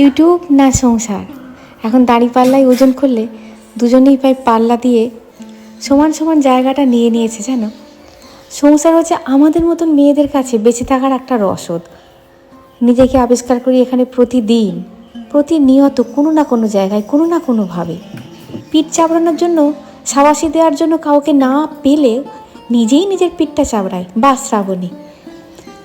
YouTube না সংসার? এখন দাড়ি পাল্লায় ওজন করলে দুজনেই প্রায় পাল্লা দিয়ে সমান সমান জায়গাটা নিয়ে নিয়েছে, জানো? সংসার হচ্ছে আমাদের মতন মেয়েদের কাছে বেঁচে থাকার একটা রসদ। নিজেকে আবিষ্কার করি এখানে প্রতিদিন, প্রতিনিয়ত কোনো না কোনো জায়গায়, কোনো না কোনোভাবে। পিঠ চাপড়ানোর জন্য, সাবাসি দেওয়ার জন্য কাউকে না পেলে নিজেই নিজের পিঠটা চাপড়ায়, বা শ্রাবণী।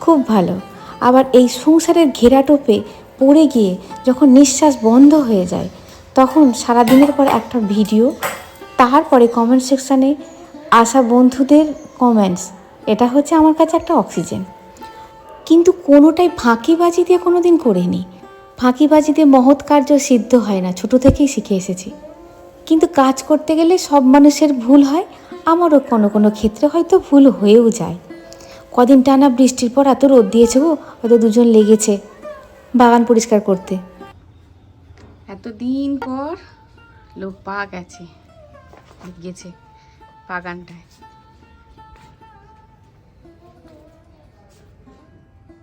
খুব ভালো। আবার এই সংসারের ঘেরাটোপে পড়ে গিয়ে যখন নিঃশ্বাস বন্ধ হয়ে যায়, তখন সারাদিনের পর একটা ভিডিও, তারপরে কমেন্ট সেকশানে আসা বন্ধুদের কমেন্টস এটা হচ্ছে আমার কাছে একটা অক্সিজেন কিন্তু কোনোটাই ফাঁকিবাজি দিয়ে কোনো দিন করিনি। ফাঁকিবাজি দিয়ে মহৎ কার্য সিদ্ধ হয় না, ছোটো থেকেই শিখে এসেছি। কিন্তু কাজ করতে গেলে সব মানুষের ভুল হয়, আমারও কোনো কোনো ক্ষেত্রে হয়তো ভুল হয়েও যায়। কদিন টানা বৃষ্টির পর এত রোদ দিয়েছে গো, হয়তো দুজন লেগেছে। বাগান পরিষ্কার করতে। এতদিন পর লোক পা গেছে গেছে বাগানটায়।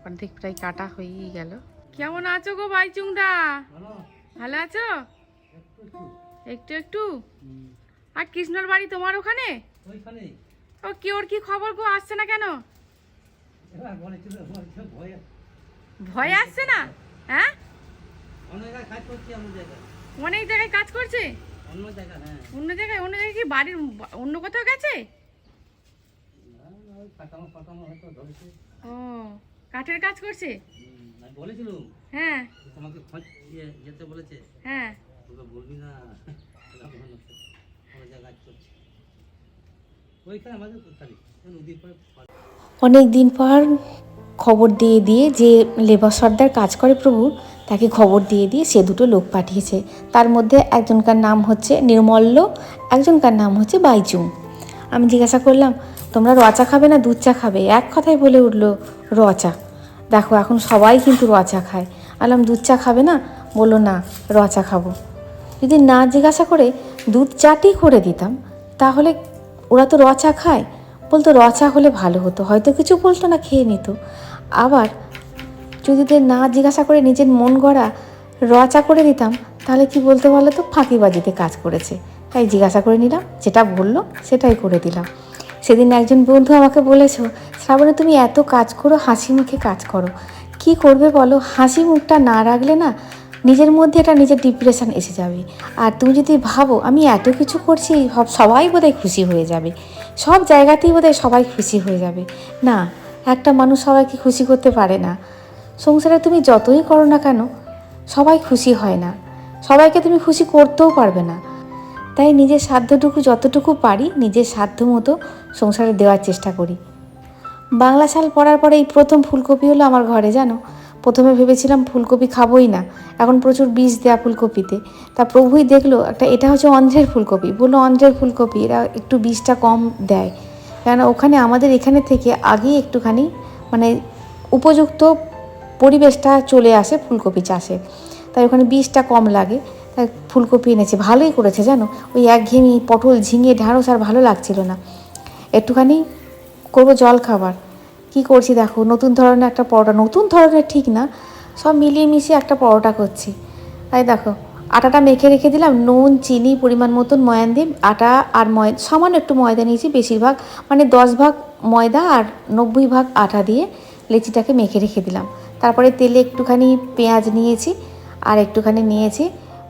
অর্ধেক প্রায় কাটা হয়েই গেল। কেমন আছো গো বাইচুংদা? ভালো আছো? একটু একটু? আর কৃষ্ণর বাড়ি তোমার ওখানে? ও কি, ওর কি খবর গো? আসছে না কেন? ভয় আসছে না? হ্যাঁ? অন্য জায়গায় কাজ করছি অন্য জায়গায়। অনেক জায়গায় কাজ করছে? অন্য জায়গায় হ্যাঁ। অন্য জায়গায় অন্য জায়গায় কি বাড়ির অন্য কোথাও গেছে? ও কাঠের কাজ করছে? বলেছিলাম। হ্যাঁ। তোমাকে খোঁজ যেতে বলেছে। হ্যাঁ। তোকে বলবি না কাজ করছি। ওইখানে আমাদের অনেক দিন পর খবর দিয়ে দিয়ে যে লেবার সর্দার কাজ করে প্রভু, তাকে খবর দিয়ে দিয়ে সে দুটো লোক পাঠিয়েছে। তার মধ্যে একজনকার নাম হচ্ছে নির্মল্য, একজনকার নাম হচ্ছে বাইচুং। আমি জিজ্ঞাসা করলাম, তোমরা রচা খাবে না দুধ চা খাবে? এক কথায় বলে উঠল রচা দেখো, এখন সবাই কিন্তু রচা খায়। আলাম, দুধ চা খাবে না? বলল, না রচা খাব। যদি না জিজ্ঞাসা করে দুধ চাটি করে দিতাম, তাহলে ওরা তো রচা খায়? বলতো রচা হলে ভালো হতো, হয়তো কিছু বলতো না, খেয়ে নিত। আবার যদি না জিজ্ঞাসা করে নিজের মন গড়া রচা করে দিতাম তাহলে কি বলতে বলো তো, ফাঁকিবাজিতে কাজ করেছে। তাই জিজ্ঞাসা করে নিলাম, যেটা বলল সেটাই করে দিলাম। সেদিন একজন বন্ধু আমাকে বলেছ, শ্রাবণে, তুমি এত কাজ করো, হাসি মুখে কাজ করো। কি করবে বলো? হাসি মুখটা না রাখলে না নিজের মধ্যে একটা নিজের ডিপ্রেশন এসে যাবে। আর তুমি যদি ভাবো, আমি এত কিছু করছি, সব, সবাই বোধহয় খুশি হয়ে যাবে। সব জায়গাতেই বোধহয় সবাই খুশি হয়ে যাবে। না, একটা মানুষ সবাইকে খুশি করতে পারে না। সংসারে তুমি যতই করো না কেন, সবাই খুশি হয় না। সবাইকে তুমি খুশি করতেও পারবে না। তাই নিজের সাধ্যটুকু যতটুকু পারি, নিজের সাধ্য মতো সংসারে দেওয়ার চেষ্টা করি। বাংলা সাল পড়ার পরে এই প্রথম ফুলকপি হলো আমার ঘরে, জানো? প্রথমে ভেবেছিলাম ফুলকপি খাবোই না। এখন প্রচুর বীজ দেয়া ফুলকপিতে। তা প্রভুই দেখল, একটা এটা হচ্ছে অন্ধ্রের ফুলকপি। বলল, অন্ধ্রের ফুলকপি, এরা একটু বীজটা কম দেয়। কেন ওখানে আমাদের এখানে থেকে আগেই একটুখানি মানে উপযুক্ত পরিবেশটা চলে আসে ফুলকপি চাষে। তাই ওখানে বীজটা কম লাগে। তাই ফুলকপি এনেছে। ভালোই করেছে, জানো? ওই একঘেয়েমি পটল ঝিঙে, ঢ্যাঁড়স আর ভালো লাগছিল না। একটুখানি করব জল খাবার কি করছি দেখো, নতুন ধরনের একটা পরোটা, নতুন ধরনের ঠিক না, সব মিলিয়ে মিশিয়ে একটা পরোটা করছি। তাই দেখো, আটাটা মেখে রেখে দিলাম, নুন, চিনি, পরিমাণ মতন ময়ান দিয়ে আটা আর ময়, সামান্য একটু ময়দা নিয়েছি বেশিরভাগ মানে দশ ভাগ ময়দা আর নব্বই ভাগ আটা দিয়ে লেচিটাকে মেখে রেখে দিলাম। তারপরে তেলে একটুখানি পেঁয়াজ নিয়েছি আর একটুখানি নিয়েছি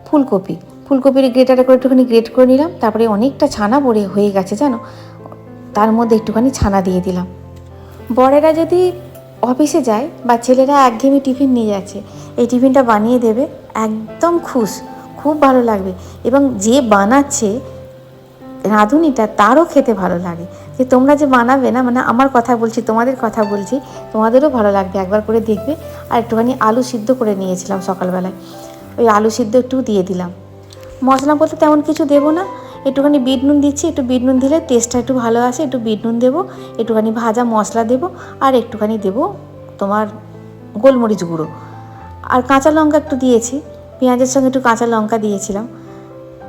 ফুলকপি। ফুলকপির গ্রেটারে করে একটুখানি গ্রেট করে নিলাম, তারপরে অনেকটা ছানা পড়ে, হয়ে গেছে জানো? তার মধ্যে একটুখানি ছানা দিয়ে দিলাম। বড়েরা যদি অফিসে যায় বা ছেলেরা একঘেয়েমি টিফিন নিয়ে যাচ্ছে, এই টিফিনটা বানিয়ে দেবে একদম খুশ, খুব ভালো লাগবে। এবং যে বানাচ্ছে রাঁধুনিটা তারও খেতে ভালো লাগে। যে তোমরা যে বানাবে না মানে আমার কথা বলছি, তোমাদের কথা বলছি, তোমাদেরও ভালো লাগবে। একবার করে দেখবে। আর একটুখানি আলু সিদ্ধ করে নিয়েছিলাম সকালবেলায়। ওই আলু সিদ্ধ একটু দিয়ে দিলাম। মশলা বলতে তেমন কিছু দেবো না। একটুখানি বিট নুন দিচ্ছি, একটু বিট নুন দিলে টেস্টটা একটু ভালো আসে, একটু বিট নুন দেবো, একটুখানি ভাজা মশলা দেবো, আর একটুখানি দেবো তোমার গোলমরিচ গুঁড়ো। আর কাঁচা লঙ্কা একটু দিয়েছি, পেঁয়াজের সঙ্গে একটু কাঁচা লঙ্কা দিয়েছিলাম।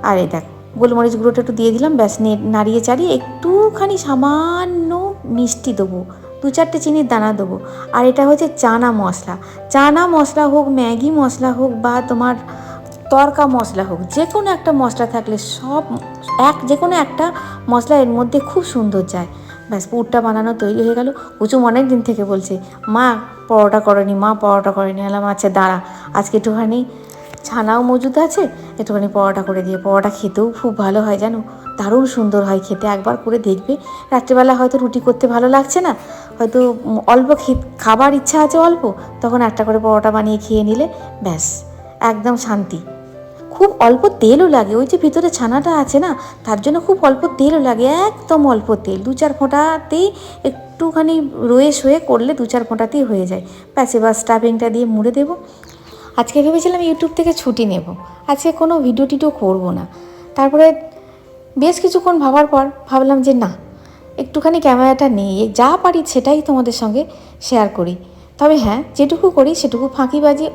আর এই দেখ, গোলমরিচ গুঁড়োটা একটু দিয়ে দিলাম, ব্যাস নাড়িয়ে চাড়িয়ে একটুখানি সামান্য মিষ্টি দেবো, দু চারটে চিনির দানা দেবো। আর এটা হচ্ছে চানা মশলা। চানা মশলা হোক, ম্যাগি মশলা হোক বা তোমার তরকা মশলা হোক যে কোনো একটা মশলা থাকলে সব এক, যে কোনো একটা মশলা এর মধ্যে খুব সুন্দর যায়। ব্যাস, পুরটা বানানো তৈরি হয়ে গেল। কুচুম অনেক দিন থেকে বলছে, মা, পরোটা করেনি, মা, পরোটা করেনি। এলাম আছে দাঁড়া, আজকে একটুখানি ছানাও মজুদ আছে, একটুখানি পরোটা করে দিয়ে। পরোটা খেতেও খুব ভালো হয়, জানো? দারুণ সুন্দর হয় খেতে, একবার করে দেখবে। রাত্রিবেলা হয়তো রুটি করতে ভালো লাগছে না, হয়তো অল্প খাবার ইচ্ছা আছে অল্প, তখন একটা করে পরোটা বানিয়ে খেয়ে নিলে, ব্যাস, একদম শান্তি। খুব অল্প তেলও লাগে। ওই যে ভিতরে ছানাটা আছে না, তার জন্য খুব অল্প তেলও লাগে, একদম অল্প তেল। দু চার ফোঁটাতেই একটুখানি রয়ে শয়ে করলে দু চার ফোঁটাতেই হয়ে যায়। ব্যাস, এবার স্টাফিংটা দিয়ে মুড়ে দেবো। আজকে ভেবেছিলাম ইউটিউব থেকে ছুটি নেব। আজকে কোনো ভিডিও টিডিও করব না। তারপরে বেশ কিছুক্ষণ ভাবার পর ভাবলাম যে না, একটুখানি ক্যামেরাটা নেই। যা পারি সেটাই তোমাদের সঙ্গে শেয়ার করি। তবে হ্যাঁ যেটুকু করি সেটুকু ফাঁকি ফাঁকিবাজি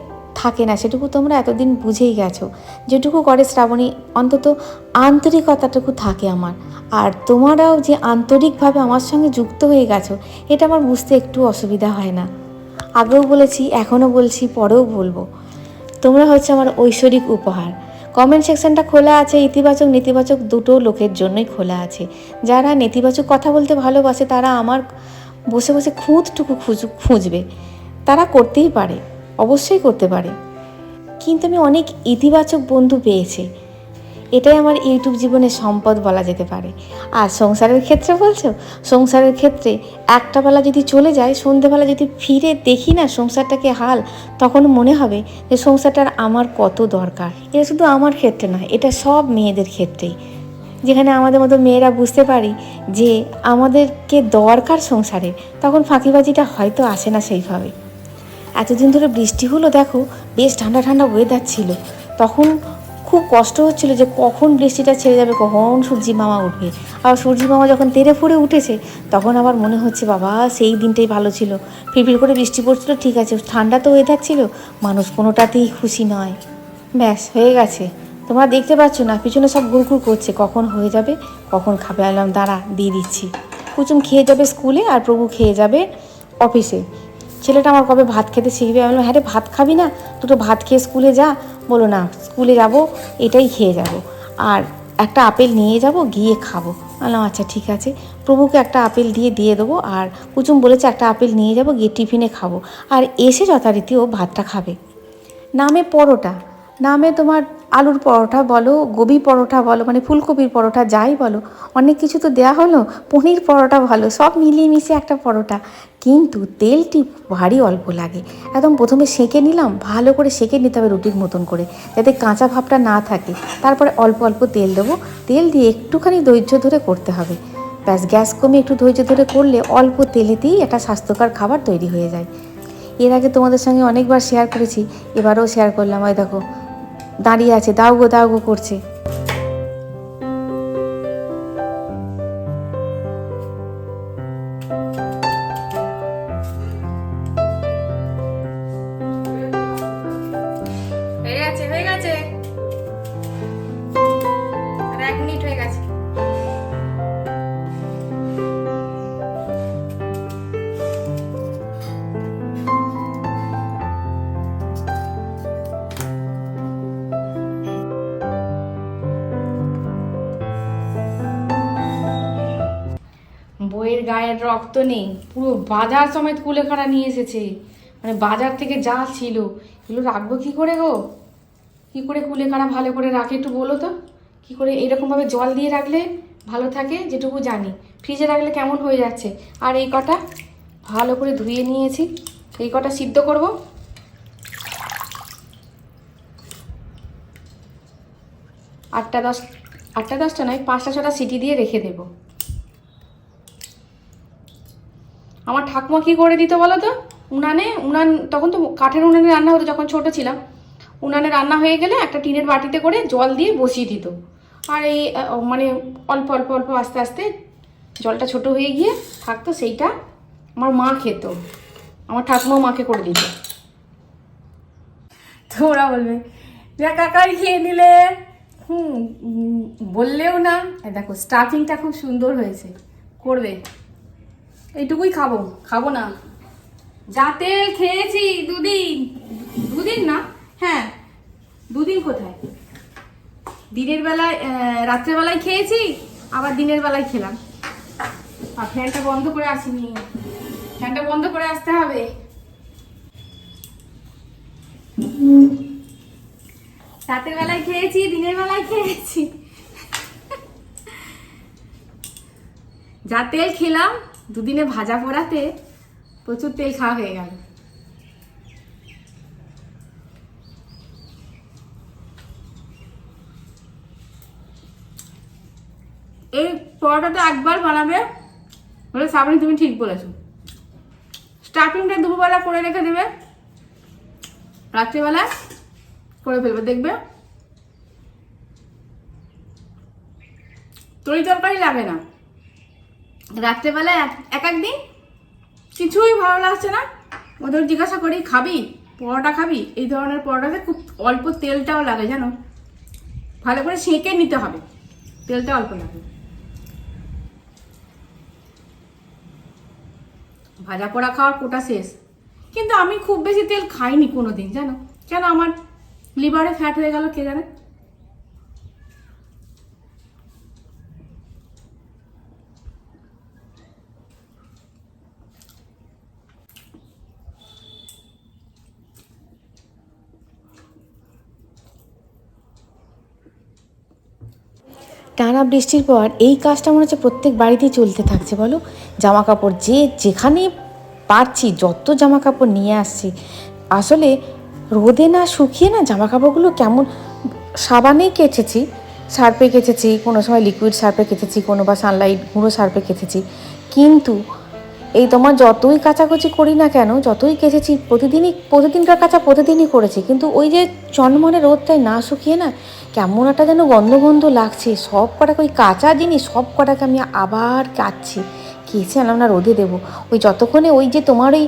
থাকে না, সেটুকু তোমরা এতদিন বুঝেই গেছো। যেটুকু করে শ্রাবণী, অন্তত আন্তরিকতাটুকু থাকে আমার। আর তোমারাও যে আন্তরিকভাবে আমার সঙ্গে যুক্ত হয়ে গেছো, এটা আমার বুঝতে একটু অসুবিধা হয় না। আগেও বলেছি, এখনও বলছি, পরেও বলব। তোমরা হচ্ছে আমার ঐশ্বরিক উপহার। কমেন্ট সেকশনটা খোলা আছে, ইতিবাচক, নেতিবাচক দুটো লোকের জন্যই খোলা আছে। যারা নেতিবাচক কথা বলতে ভালোবাসে, তারা আমার বসে বসে খুঁতটুকু খুঁজ খুঁজবে। তারা করতেই পারে। অবশ্যই করতে পারে। কিন্তু আমি অনেক ইতিবাচক বন্ধু পেয়েছি। এটাই আমার ইউটিউব জীবনের সম্পদ বলা যেতে পারে। আর সংসারের ক্ষেত্রে বলছো? সংসারের ক্ষেত্রে একটা বেলা যদি চলে যায়, সন্ধেবেলা যদি ফিরে দেখি না সংসারটাকে হাল, তখন মনে হবে যে সংসারটার আমার কত দরকার। এটা শুধু আমার ক্ষেত্রে নয়, এটা সব মেয়েদের ক্ষেত্রেই। যেখানে আমাদের মতো মেয়েরা বুঝতে পারি যে আমাদেরকে দরকার সংসারে তখন ফাঁকিবাজিটা হয়তো আসে না সেইভাবে। এতদিন ধরে বৃষ্টি হলো, দেখো, বেশ ঠান্ডা ঠান্ডা ওয়েদার ছিল। তখন খুব কষ্ট হচ্ছিল যে কখন বৃষ্টিটা ছেড়ে যাবে, কখন সূর্যি মামা উঠবে। আর সূর্যি মামা যখন তেরে ফুড়ে উঠেছে, তখন আবার মনে হচ্ছে, বাবা, সেই দিনটাই ভালো ছিল। ফিরফির করে বৃষ্টি পড়ছিল, ঠিক আছে, ঠান্ডা তো ওয়েদার ছিল, মানুষ কোনোটাতেই খুশি নয়। ব্যাস, হয়ে গেছে। তোমরা দেখতে পাচ্ছ না, পিছনে সব ঘুরঘুর করছে, কখন হয়ে যাবে, কখন খাবে। আলাম দাঁড়া, দিয়ে দিচ্ছি। কুচুম খেয়ে যাবে স্কুলে, আর প্রভু খেয়ে যাবে অফিসে। ছেলেটা আমার কবে ভাত খেতে শিখবে? আমি বললাম হ্যাঁ রে, ভাত খাবি না? দুটো ভাত খেয়ে স্কুলে যা। বলো না, স্কুলে যাব, এটাই খেয়ে যাব। আর একটা আপেল নিয়ে যাব, গিয়ে খাব। বললাম আচ্ছা ঠিক আছে। প্রভুকে একটা আপেল দিয়ে দিয়ে দেবো, আর কুচুম বলেছে একটা আপেল নিয়ে যাব, গিয়ে টিফিনে খাব। আর এসে যথারীতি ও ভাতটা খাবে। নামে পরোটা। নামে তোমার আলুর পরোটা বলো, গোবি পরোটা বলো মানে ফুলকপির পরোটা যাই বলো, অনেক কিছু তো দেয়া হলো, পনির পরোটা ভালো, সব মিলিয়ে মিশিয়ে একটা পরোটা। কিন্তু তেলটি ভারী অল্প লাগে। একদম প্রথমে সেঁকে নিলাম, ভালো করে সেঁকে নিতে হবে রুটির মতন করে, যাতে কাঁচা ভাবটা না থাকে। তারপরে অল্প অল্প তেল দেবো। তেল দিয়ে একটুখানি ধৈর্য ধরে করতে হবে। ব্যাস, গ্যাস কমে একটু ধৈর্য ধরে করলে অল্প তেলেতেই একটা স্বাস্থ্যকর খাবার তৈরি হয়ে যায়। এর আগে তোমাদের সঙ্গে অনেকবার শেয়ার করেছি, এবারও শেয়ার করলাম। ওই দেখো দাঁড়িয়ে আছে দাও গো দাও গো করছে। রক্ত নেই। পুরো বাজার সমেত কুলেখাড়া নিয়ে এসেছে। মানে বাজার থেকে যা ছিল। এগুলো রাখব কি করে গো? কি করে কুলেখাড়া ভালো করে রাখে একটু বলো তো? কি করে এরকমভাবে জল দিয়ে রাখলে ভালো থাকে? যেটুকু জানি। ফ্রিজে রাখলে কেমন হয়ে যাচ্ছে? আর এই কটা ভালো করে ধুয়ে নিয়েছি। এই কটা সিদ্ধ করব। আটটা দশ আটটা দশটা নয়, পাঁচটা ছটা সিটি দিয়ে রেখে দেবো। আমার ঠাকুমা কী করে দিত বলো তো? উনানে, উনান, তখন তো কাঠের উনানে রান্না হতো, যখন ছোট ছিলাম। উনানে রান্না হয়ে গেলে একটা টিনের বাটিতে করে জল দিয়ে বসিয়ে দিত। আর এই মানে অল্প অল্প অল্প, আস্তে আস্তে জলটা ছোট হয়ে গিয়ে থাকতো, সেইটা আমার মা খেত। আমার ঠাকুমাও মাকে করে দিত। তোমরা বলবে যা কাকাই খেয়ে নিলে? হুম বললেও না। দেখো স্টাফিংটা খুব সুন্দর হয়েছে। করবে। এইটুকুই খাব খাব না। যা তেল খেয়েছি দুদিন দুদিন না? হ্যাঁ দুদিন কোথায়? দিনের বেলায় রাত্রেবেলায় খেয়েছি, আবার দিনের বেলায় খেলাম। আর ফ্যানটা বন্ধ করে আসিনি। ফ্যানটা বন্ধ করে আসতে হবে। রাতের বেলায় খেয়েছি, দিনের বেলায় খেয়েছি। যা তেল খেলাম দুদিনে ভাজা পোড়াতে প্রচুর তেল খাওয়া হয়ে গেল। এই পরোটাটা একবার বানাবে, বলে সাবনি তুমি ঠিক বলেছ। স্টার্টিংটা দুপুরবেলা করে রেখে দেবে রাত্রিবেলায় করে ফেলবে, দেখবে। তরি তরকারি লাগে না। রাত্রেবেলায় এক এক একদিন কিছুই ভালো লাগছে না। ওদের জিজ্ঞাসা করি, খাবি? পরোটা খাবি? এই ধরনের পরোটাতে খুব অল্প তেলটাও লাগে, জানো? ভালো করে সেঁকে নিতে হবে। তেলটা অল্প লাগে। ভাজা পোড়া খাওয়ার কোটা শেষ। কিন্তু আমি খুব বেশি তেল খাইনি কোনো দিন জানো? কেন আমার লিভারে ফ্যাট হয়ে গেল কে জানে? টানা বৃষ্টির পর এই কাজটা মনে হচ্ছে প্রত্যেক বাড়িতেই চলতে থাকছে, বলো? জামা কাপড় যে যেখানে পারছি, যত জামা কাপড় নিয়ে আসছি, আসলে রোদে না শুকিয়ে না জামা কাপড়গুলো কেমন সাবানেই কেচেছি সার্পে কেচেছি, কোনো সময় লিকুইড সার্পে কেচেছি, কোনো বা সানলাইট গুঁড়ো সার্পে কেচেছি, কিন্তু এই তোমার যতই কাচাকুচি করি না কেন, যতই কেচেছি, প্রতিদিনই, প্রতিদিনকার কাঁচা প্রতিদিনই করেছি, কিন্তু ওই যে চনমনে রোদটায় না শুকিয়ে না, কেমন একটা যেন গন্ধ গন্ধ লাগছে, সব কটাকে ওই কাঁচা জিনিস, সব কটাকে আমি আবার কাচ্ছি, কেচে আনলাম না, রোদে দেবো। ওই যতক্ষণে ওই যে তোমার ওই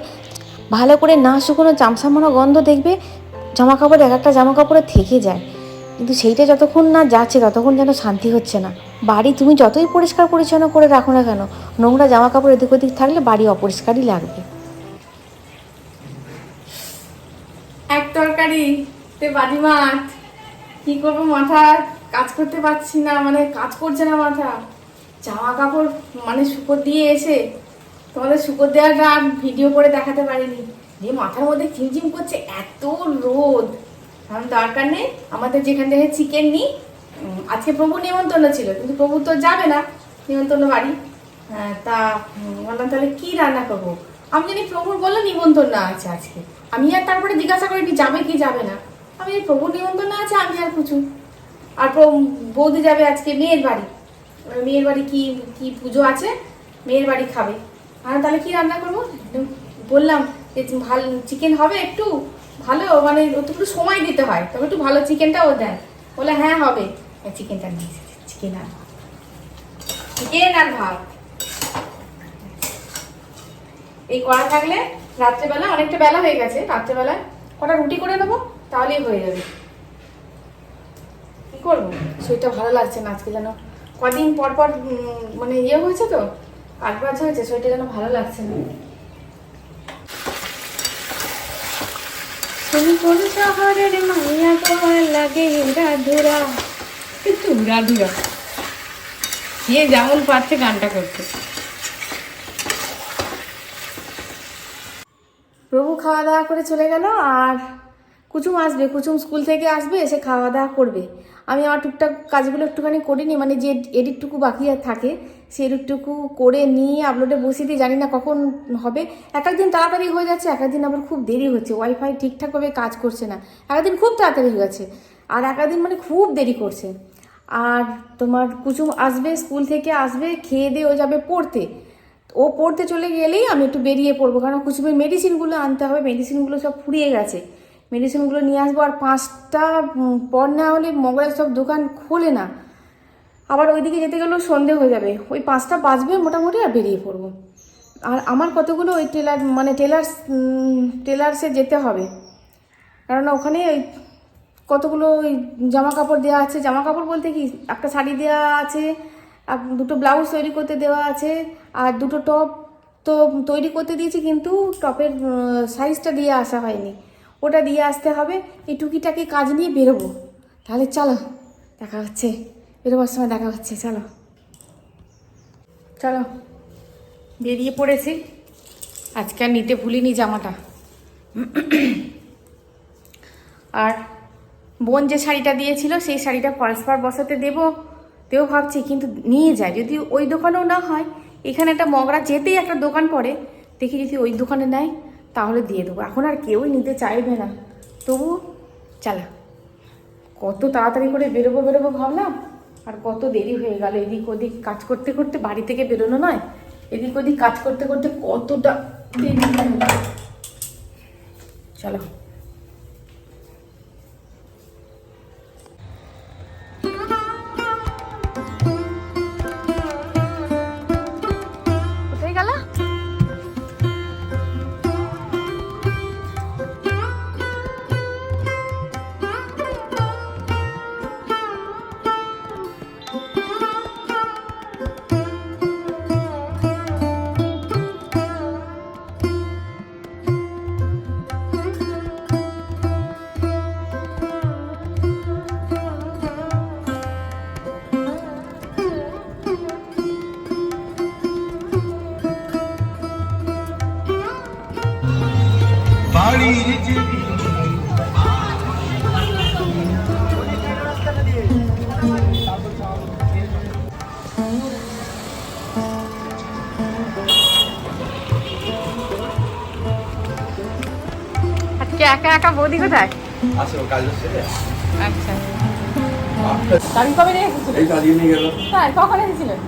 ভালো করে না শুকনো চামচামানো গন্ধ দেখবে জামা কাপড় এক একটা জামা কাপড়ে থেকে যায়, কিন্তু সেইটা যতক্ষণ না যাচ্ছে, ততক্ষণ যেন শান্তি হচ্ছে না। বাড়ি তুমি যতই পরিষ্কার পরিচ্ছন্ন করে রাখো না কেন, নোংরা জামা কাপড় এদিক ওদিক থাকলে বাড়ি অপরিষ্কারই লাগবে। এক তরকারি, তে বাড়ি মাঠ। কি করব মাথা কাজ করতে পারছি না মানে কাজ করছে না মাথা। জামা কাপড় মানে শুকর দিয়ে এসে তোমাদের শুকর দেওয়াটা আর ভিডিও করে দেখাতে পারিনি। যে মাথার মধ্যে ঝিমঝিম করছে, এত রোদ। কারণ দরকার নেই, আমাদের যেখান থেকে চিকেন নিই আজকে প্রভু নিমন্ত্রণ ছিল, কিন্তু প্রভু তো যাবে না, নিমন্ত্রণ বাড়ি। তা বললাম, তাহলে কি রান্না করব? আমি জানি প্রভুর বলল নিমন্ত্রণ না আছে আজকে। আমি আর তারপরে জিজ্ঞাসা করি যাবে কি যাবে না? আমি প্রভুর নিমন্ত্রণ না আছে, আমি আর কিছু। আর বৌদি যাবে আজকে মেয়ের বাড়ি। মেয়ের বাড়ি কি কি পুজো আছে? মেয়ের বাড়ি খাবে। আর তাহলে কি রান্না করব? বললাম যে ভালো, চিকেন হবে একটু, ভালো মানে একটু সময় দিতে হয়, তবে একটু ভালো চিকেনটাও দেয় বলে হ্যাঁ হবে। চিকেনটা নিয়ে এসেছি, চিকেন আর চিকেন আর ভাত। এই করা থাকলে রাত্রেবেলা অনেকটা বেলা হয়ে গেছে রাত্রেবেলায় কটা রুটি করে নেব, তাহলেই হয়ে যাবে। কি করব? শরীরটা ভালো লাগছে না আজকে যেন। কদিন পর পর মানে ইয়ে হয়েছে তো কাজ বাজ হয়েছে, শরীরটা যেন ভালো লাগছে না। তুমি কোন শহরের মাইয়া লাগে রাধুরা। একটু রাধুরা সে যেমন পারছে গানটা করতে প্রভু খাওয়া দাওয়া করে চলে গেল আর কুচুম আসবে, কুচুম স্কুল থেকে আসবে, এসে খাওয়া দাওয়া করবে। আমি আমার টুকটাক কাজগুলো একটুখানি করিনি মানে যে এডিটটুকু বাকি থাকে, সেই এডিটটুকু করে নিয়ে আপলোডে বসিয়ে দিয়ে জানি না কখন হবে। এক একদিন তাড়াতাড়ি হয়ে যাচ্ছে, এক একদিন আবার খুব দেরি হচ্ছে ওয়াইফাই ঠিকঠাকভাবে কাজ করছে না। এক একদিন খুব তাড়াতাড়ি হয়ে গেছে। আর এক একদিন মানে খুব দেরি করছে। আর তোমার কুচুম আসবে, স্কুল থেকে আসবে, খেয়ে দিয়ে ও যাবে পড়তে। ও পড়তে চলে গেলেই আমি একটু বেরিয়ে পড়ব, কারণ কুচুমের মেডিসিনগুলো আনতে হবে মেডিসিনগুলো সব ফুরিয়ে গেছে। মেডিসিনগুলো নিয়ে আসব আর পাঁচটা পর না হলে মোবাইল সব দোকান খোলে না। আবার ওইদিকে যেতে গেলেও সন্ধে হয়ে যাবে। ওই পাঁচটা বাজবে মোটামুটি আর বেরিয়ে পড়ব। আর আমার কতগুলো ওই টেলার মানে টেলার্স টেলার্সে যেতে হবে। কারণ ওখানে ওই কতগুলো ওই জামা কাপড় দেওয়া আছে? জামা কাপড় বলতে কি? একটা শাড়ি দেওয়া আছে দুটো ব্লাউজ তৈরি করতে দেওয়া আছে, আর দুটো টপ তো তৈরি করতে দিয়েছি, কিন্তু টপের সাইজটা দিয়ে আসা হয়নি। ওটা দিয়ে আসতে হবে। এই টুকিটাকি কাজ নিয়ে বেরোবো। তাহলে চলো, দেখা হচ্ছে। বেরোবার সময় দেখা হচ্ছে, চলো। চলো। বেরিয়ে পড়েছি। আজকে আর নিতে ভুলিনি জামাটা। আর বোন যে শাড়িটা দিয়েছিল, সেই শাড়িটা ফলস পার বসাতে দেবো। তেও ভাবছি, কিন্তু নিয়ে যায়। যদি ওই দোকানেও না হয়, এখানে একটা মগরা যেতেই একটা দোকান পড়ে, দেখি যদি ওই দোকানে নেয়, তাহলে দিয়ে দেবো। এখন আর কেউই নিতে চাইবে না। তবু চালা। কত তাড়াতাড়ি করে বেরোবো বেরোবো ভাবলাম, আর কত দেরি হয়ে গেল। এদিক ওদিক কাজ করতে করতে বাড়ি থেকে বেরোনো নয়, এদিক ওদিক কাজ করতে করতে কতটা দেরি হয়ে। চলো। একা একা বৌদি কোথায়? কাজ আচ্ছা। গাড়ি কবে নিয়ে এসেছিলেন? এই কাজে নিয়ে গেল। তাই কখন এসেছিলেন?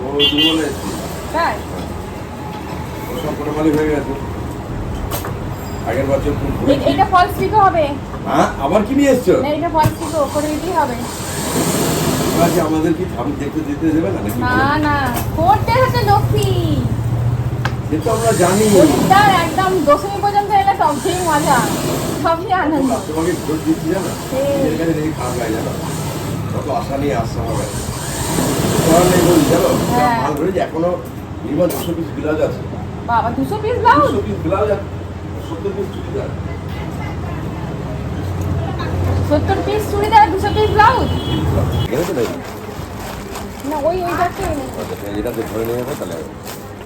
ও দুর্বলে এসেছে। তাই? ও সব কোনো হয়ে গেছে। আগের বছর ফোন এইটা ফলস পিকো হবে। হ্যাঁ আবার কি নিয়ে এসছো? না এইটা ফলস পিকো করে দিতেই হবে। আজ আমাদের কি আমি দেখতে দিতে দেবে না নাকি? না না। করতে হচ্ছে লক্ষ্মী? সে তো আমরা জানি। একদম দশমী পর্যন্ত এলে সবচেয়ে মজা। সবই আনন্দ। তোমাকে ভোট দিচ্ছি জানো? সেই। নিজের কাছে দেখি খারাপ লাগে জানো? কত আশা নিয়ে আসছে আমার কাছে করার নেই বলি জানো? হ্যাঁ। মাল ধরেছি এখনও মিনিমাম দুশো পিস ব্লাউজ আছে। বাবা দুশো পিস ব্লাউজ দুশো পিস ব্লাউজ আছে সত্তর পিস চুড়িদার। সত্তর পিস চুড়িদার দুশো পিস ব্লাউজ এনে তো নেই না ওই ওই আচ্ছা, এটা তো ধরে নিয়ে যাব তাহলে।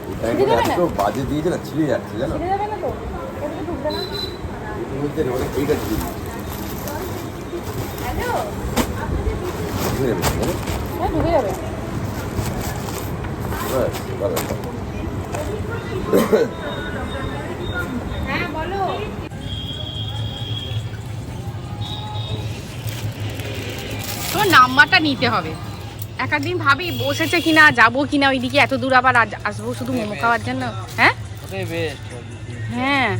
এই টাইমটা এত বাজে দিয়েছে না ছিঁড়ে যাচ্ছে জানো? ছেড়ে যাবে না তো? ওটা ঢুকবে না। ঢুকে যাবে। হ্যাঁ বলো। তোমার নাম্বারটা নিতে হবে। এক দিন ভাবি বসেছে কিনা যাব কিনা ওইদিকে এত দূর আবার আসব শুধু মোমো খাওয়ার জন্য? হ্যাঁ? হ্যাঁ।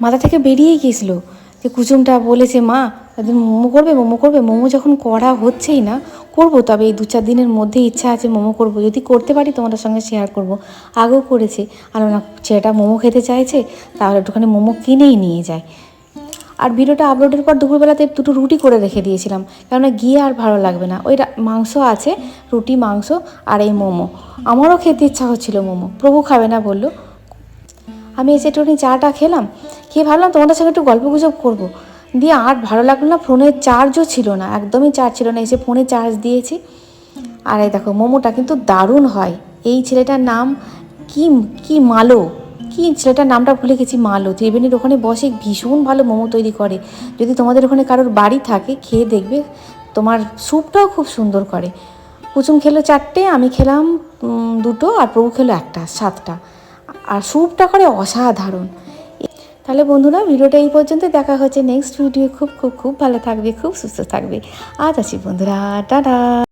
মাথা থেকে বেরিয়ে গেছিল যে কুসুমটা বলেছে, মা, একদিন মোমো করবে মোমো করবে? মোমো যখন করা হচ্ছেই না, করব, তবে এই দু চার দিনের মধ্যে ইচ্ছা আছে মোমো করব। যদি করতে পারি, তোমাদের সঙ্গে শেয়ার করব। আগেও করেছে। আর না ছেলেটা মোমো খেতে চাইছে, তাহলে একটুখানি মোমো কিনেই নিয়ে যায়। আর ভিডিওটা আপলোডের পর দুপুরবেলাতে দুটো রুটি করে রেখে দিয়েছিলাম, কেননা গিয়ে আর ভালো লাগবে না। ওই মাংস আছে, রুটি, মাংস আর এই মোমো। আমারও খেতে ইচ্ছা হচ্ছিল মোমো। প্রভু খাবে না বলল। আমি এসে একটুখানি চাটা খেলাম। খেয়ে ভাবলাম তোমাদের সঙ্গে একটু গল্প গুজব করব। দিয়ে আর ভালো লাগল না ফোনের চার্জও ছিল না, একদমই চার্জ ছিল না, এসে ফোনে চার্জ দিয়েছি। আর এই দেখো, মোমোটা কিন্তু দারুণ হয়। এই ছেলেটার নাম কি কি মালো? কি ছেলেটার নামটা ভুলে গেছি, মালো। ত্রিবেণীর ওখানে বসে ভীষণ ভালো মোমো তৈরি করে। যদি তোমাদের ওখানে কারোর বাড়ি থাকে, খেয়ে দেখবে, তোমার স্যুপটাও খুব সুন্দর করে। কুচুম খেলো চারটে, আমি খেলাম দুটো, আর প্রভু খেলো একটা, সাতটা। আর স্যুপটা করে অসাধারণ। তাহলে বন্ধুরা, ভিডিওটা এই পর্যন্ত দেখা হচ্ছে নেক্সট ভিডিও খুব খুব খুব ভালো থাকবে, খুব সুস্থ থাকবে। আজ আছি বন্ধুরা। টাটা!